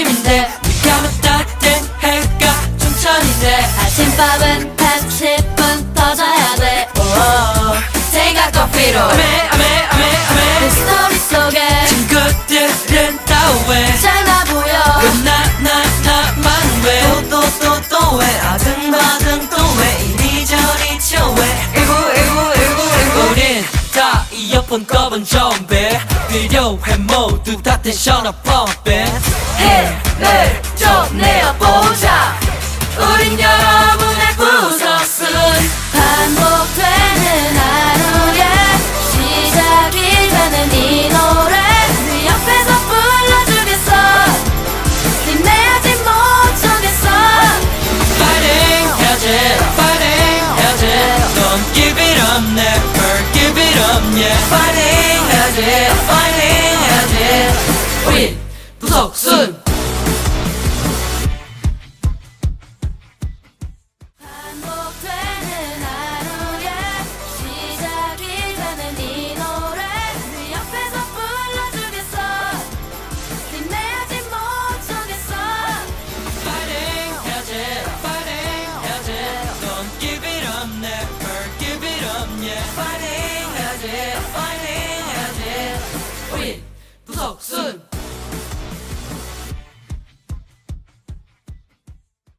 아침인데 네가 맞닿은 해가 춘천인데 아침밥은 30분 더 자야 돼. 생각도 필요해 아메 아메 아메 그 아메. 스토리 속에 친구들은 다왜 잘나 보여. 나나 나만 왜또또또또왜. 아등바등 또왜. 이리저리 쳐왜 일구 일구 일구 일구. 우린 다 이어폰 꺼본 좀비 필요해. 모두 다 텐션 업 펌핑 Don't give it up never give it up yeah Fighting 해야지 Fighting 해야지 우린 부석순 Fighting 해야지 Fighting 해야지 우린 부석순